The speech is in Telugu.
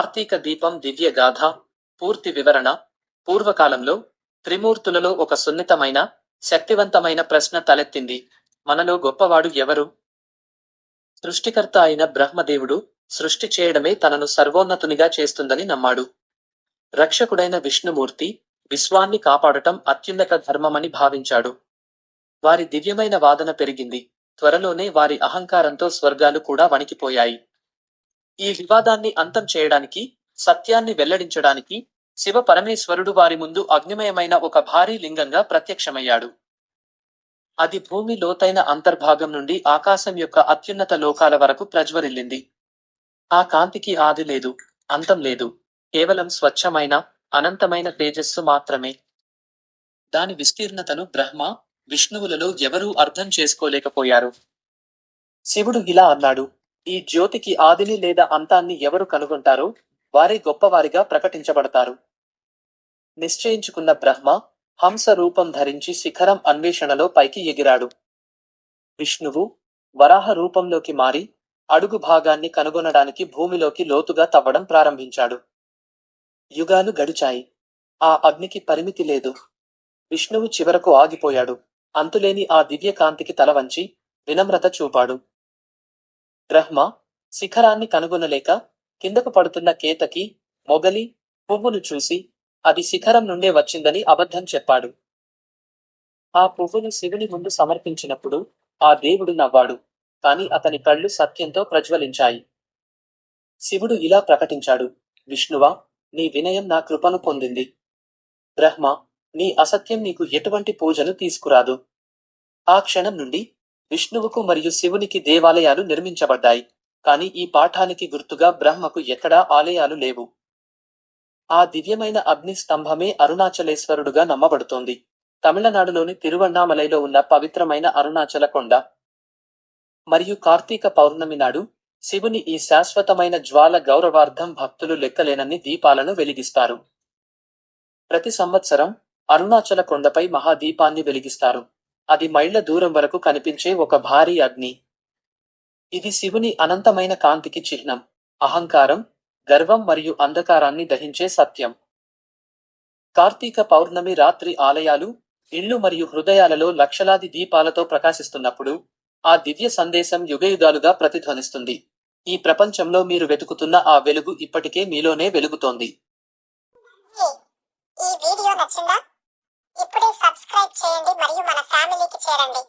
కార్తీక దీపం దివ్య గాథ పూర్తి వివరణ పూర్వకాలంలో త్రిమూర్తులలో ఒక సున్నితమైన శక్తివంతమైన ప్రశ్న తలెత్తింది. మనలో గొప్పవాడు ఎవరు? సృష్టికర్త అయిన బ్రహ్మదేవుడు సృష్టి చేయడమే తనను సర్వోన్నతునిగా చేస్తుందని నమ్మాడు. రక్షకుడైన విష్ణుమూర్తి విశ్వాన్ని కాపాడటం అత్యున్నత ధర్మమని భావించాడు. వారి దివ్యమైన వాదన పెరిగింది. త్వరలోనే వారి అహంకారంతో స్వర్గాలు కూడా వణికిపోయాయి. ఈ వివాదాన్ని అంతం చేయడానికి సత్యాన్ని వెల్లడించడానికి శివ పరమేశ్వరుడు వారి ముందు అగ్నిమయమైన ఒక భారీ లింగంగా ప్రత్యక్షమయ్యాడు. అది భూమి లోతైన అంతర్భాగం నుండి ఆకాశం యొక్క అత్యున్నత లోకాల వరకు ప్రజ్వరిల్లింది ఆ కాంతికి ఆది లేదు అంతం లేదు కేవలం స్వచ్ఛమైన అనంతమైన తేజస్సు మాత్రమే. దాని విస్తీర్ణతను బ్రహ్మ విష్ణువులలో ఎవరూ అర్థం చేసుకోలేకపోయారు. శివుడు ఇలా అన్నాడు ఈ జ్యోతికి ఆదిని లేదా అంతాన్ని ఎవరు కనుగొంటారో? వారే గొప్పవారిగా ప్రకటించబడతారు. నిశ్చయించుకున్న బ్రహ్మ హంస రూపం ధరించి శిఖరం అన్వేషణలో పైకి ఎగిరాడు. విష్ణువు వరాహ రూపంలోకి మారి అడుగు భాగాన్ని కనుగొనడానికి భూమిలోకి లోతుగా తవ్వడం ప్రారంభించాడు. యుగాలు గడిచాయి. ఆ అగ్నికి పరిమితి లేదు. విష్ణువు చివరకు ఆగిపోయాడు. అంతులేని ఆ దివ్య కాంతికి తల వంచి వినమ్రత చూపాడు. బ్రహ్మ శిఖరాన్ని కనుగొనలేక కిందకు పడుతున్న కేతకి మొగలి పువ్వును చూసి అది శిఖరం నుండే వచ్చిందని అబద్ధం చెప్పాడు. ఆ పువ్వును శివుని ముందు సమర్పించినప్పుడు ఆ దేవుడు నవ్వాడు కాని అతని కళ్ళు సత్యంతో ప్రజ్వలించాయి. శివుడు ఇలా ప్రకటించాడు విష్ణువా నీ వినయం నా కృపను పొందింది. బ్రహ్మ నీ అసత్యం నీకు ఎటువంటి పూజను తీసుకురాదు. ఆ క్షణం నుండి విష్ణువుకు మరియు శివునికి దేవాలయాలు నిర్మించబడ్డాయి. కాని ఈ పాఠానికి గుర్తుగా బ్రహ్మకు ఎక్కడా ఆలయాలు లేవు. ఆ దివ్యమైన అగ్ని స్తంభమే అరుణాచలేశ్వరుడుగా నమ్మబడుతోంది. తమిళనాడులోని తిరువണ്ണామలైలో ఉన్న పవిత్రమైన అరుణాచల కొండ. మరియు కార్తీక పౌర్ణమి నాడు శివుని ఈ శాశ్వతమైన జ్వాల గౌరవార్థం భక్తులు లెక్కలేనన్ని దీపాలను వెలిగిస్తారు. ప్రతి సంవత్సరం అరుణాచల కొండపై మహాదీపాన్ని వెలిగిస్తారు. అది మైళ్ళ దూరం వరకు కనిపించే ఒక భారీ అగ్ని. ఇది శివుని అనంతమైన కాంతికి చిహ్నం అహంకారం గర్వం మరియు అంధకారాన్ని దహించే సత్యం. కార్తీక పౌర్ణమి రాత్రి ఆలయాలు ఇళ్ళు మరియు హృదయాలలో లక్షలాది దీపాలతో ప్రకాశిస్తున్నప్పుడు ఆ దివ్య సందేశం యుగయుగాలుగా ప్రతిధ్వనిస్తుంది. ఈ ప్రపంచంలో మీరు వెతుకుతున్న ఆ వెలుగు ఇప్పటికే మీలోనే వెలుగుతోంది. ఈ వీడియో నచ్చిందా? ఫ్యామిలీకి చేరండి.